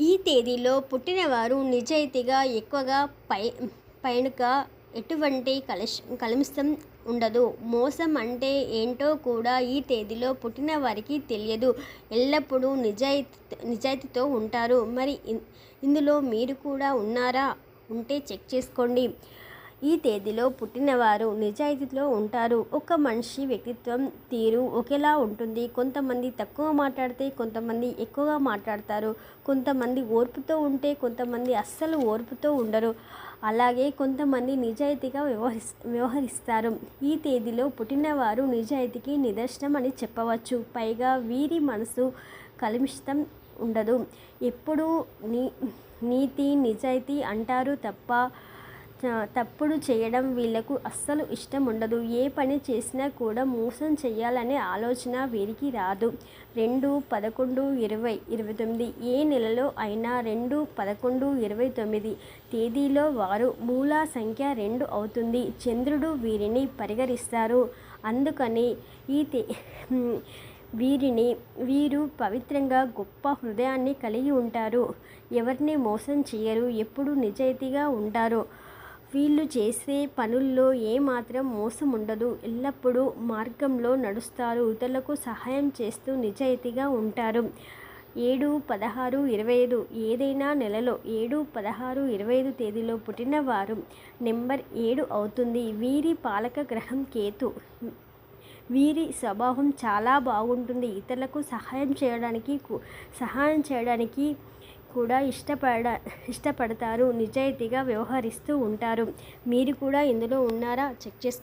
ఈ తేదీలో పుట్టినవారు నిజాయితీగా ఎక్కువగా పై పైనుక ఎటువంటి కలుష్ కలుషితం ఉండదు. మోసం అంటే ఏంటో కూడా ఈ తేదీలో పుట్టిన వారికి తెలియదు. ఎల్లప్పుడూ నిజాయితీ నిజాయితీతో ఉంటారు. మరి ఇందులో మీరు కూడా ఉన్నారా? ఉంటే చెక్ చేసుకోండి. ఈ తేదీలో పుట్టినవారు నిజాయితీలో ఉంటారు. ఒక మనిషి వ్యక్తిత్వం తీరు ఒకేలా ఉంటుంది. కొంతమంది తక్కువ మాట్లాడితే కొంతమంది ఎక్కువగా మాట్లాడతారు. కొంతమంది ఓర్పుతో ఉంటే కొంతమంది అస్సలు ఓర్పుతో ఉండరు. అలాగే కొంతమంది నిజాయితీగా వ్యవహరిస్ వ్యవహరిస్తారు. ఈ తేదీలో పుట్టినవారు నిజాయితీకి నిదర్శనం అని చెప్పవచ్చు. పైగా వీరి మనసు కలుషితం ఉండదు. ఎప్పుడూ నీ నీతి నిజాయితీ అంటారు తప్ప తప్పుడు చేయడం వీళ్ళకు అస్సలు ఇష్టం ఉండదు ఏ పని చేసినా కూడా మోసం చేయాలనే ఆలోచన వీరికి రాదు. రెండు పదకొండు ఇరవై ఇరవై తొమ్మిది ఏ నెలలో అయినా రెండు పదకొండు ఇరవై తొమ్మిది తేదీలో వారు మూల సంఖ్య రెండు అవుతుంది. చంద్రుడు వీరిని పరిగరిస్తారు. అందుకని ఈ తే వీరిని వీరు పవిత్రంగా గొప్ప హృదయాన్ని కలిగి ఉంటారు. ఎవరిని మోసం చేయరు. ఎప్పుడు నిజాయితీగా ఉంటారు. వీళ్ళు చేసే పనుల్లో ఏమాత్రం మోసం ఉండదు ఎల్లప్పుడూ మార్గంలో నడుస్తారు. ఇతరులకు సహాయం చేస్తూ నిజాయితీగా ఉంటారు. ఏడు పదహారు ఇరవై ఐదు ఏదైనా నెలలో ఏడు పదహారు ఇరవై ఐదు తేదీలో పుట్టిన వారు నెంబర్ ఏడు అవుతుంది. వీరి పాలక గ్రహం కేతు. వీరి స్వభావం చాలా బాగుంటుంది. ఇతరులకు సహాయం చేయడానికి కు- సహాయం చేయడానికి కూడా ఇష్టపడ ఇష్టపడతారు. నిజాయితీగా వ్యవహరిస్తూ ఉంటారు. మీరు కూడా ఇందులో ఉన్నారా? చెక్ చేసుకో.